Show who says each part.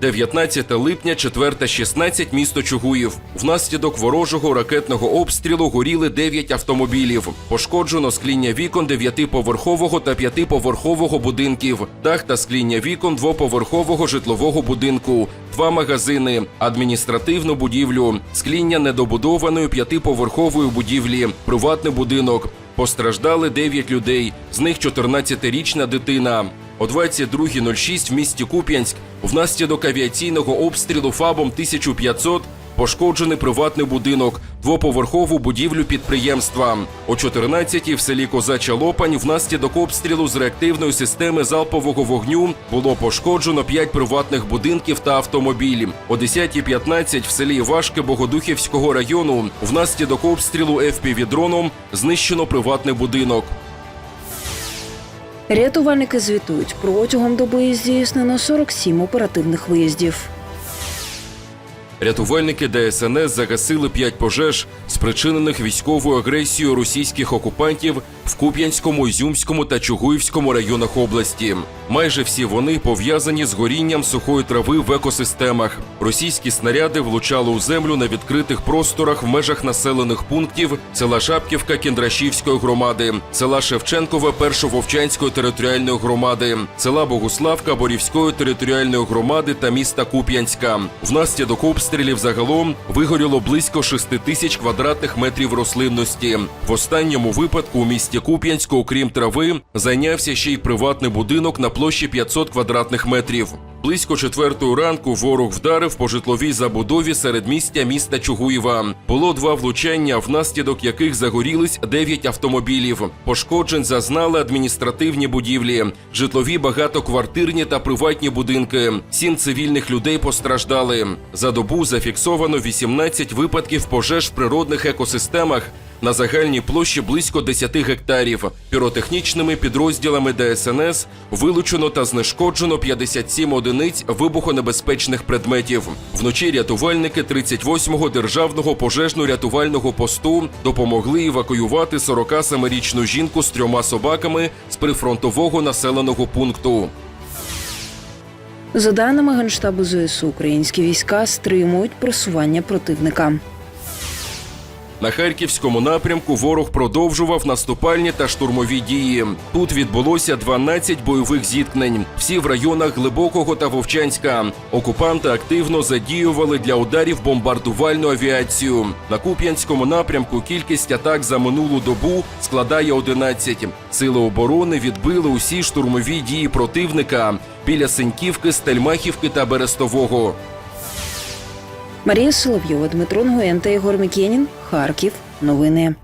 Speaker 1: 19 липня, 4.16, місто Чугуїв. Внаслідок ворожого ракетного обстрілу горіли 9 автомобілів. Пошкоджено скління вікон 9-поверхового та 5-поверхового будинків, дах та скління вікон двоповерхового житлового будинку, два магазини, адміністративну будівлю, скління недобудованої п'ятиповерхової будівлі, приватний будинок. Постраждали 9 людей, з них 14-річна дитина. О 22.06 в місті Куп'янськ внаслідок авіаційного обстрілу ФАБом 1500 пошкоджений приватний будинок, двоповерхову будівлю підприємства. О 14.00 в селі Козача Лопань внаслідок обстрілу з реактивної системи залпового вогню було пошкоджено 5 приватних будинків та автомобілі. О 10.15 в селі Івашки Богодухівського району внаслідок обстрілу FPV-дроном знищено приватний будинок.
Speaker 2: Рятувальники звітують протягом доби здійснено 47 оперативних виїздів.
Speaker 1: Рятувальники ДСНС загасили п'ять пожеж, спричинених військовою агресією російських окупантів в Куп'янському, Ізюмському та Чугуївському районах області. Майже всі вони пов'язані з горінням сухої трави в екосистемах. Російські снаряди влучали у землю на відкритих просторах в межах населених пунктів села Шапківка Кіндрашівської громади, села Шевченкове Першововчанської територіальної громади, села Богуславка Борівської територіальної громади та міста Куп'янська. Внаслідок обстрілів загалом вигоріло близько 6 тисяч квадратних метрів рослинності. В останньому випадку у місті Куп'янську, окрім трави, зайнявся ще й приватний будинок на площі 500 квадратних метрів. Близько четвертої ранку ворог вдарив по житловій забудові середмістя міста Чугуєва. Було два влучання, внаслідок яких загорілись 9 автомобілів. Пошкоджень зазнали адміністративні будівлі, житлові багатоквартирні та приватні будинки. Сім цивільних людей постраждали. За добу зафіксовано 18 випадків пожеж в природних екосистемах на загальній площі близько 10 гектарів. Піротехнічними підрозділами ДСНС вилучено та знешкоджено 57 одиниць вибухонебезпечних предметів. Вночі рятувальники 38-го державного пожежно-рятувального посту допомогли евакуювати 47-річну жінку з трьома собаками з прифронтового населеного пункту.
Speaker 2: За даними Генштабу ЗСУ, українські війська стримують просування противника.
Speaker 1: На харківському напрямку ворог продовжував наступальні та штурмові дії. Тут відбулося 12 бойових зіткнень, всі в районах Глибокого та Вовчанська. Окупанти активно задіювали для ударів бомбардувальну авіацію. На Куп'янському напрямку кількість атак за минулу добу складає 11. Сили оборони відбили усі штурмові дії противника біля Синьківки, Стельмахівки та Берестового.
Speaker 2: Марія Соловйова, Дмитро Нгоєн та Ігор Мікєнін. Харків. Новини.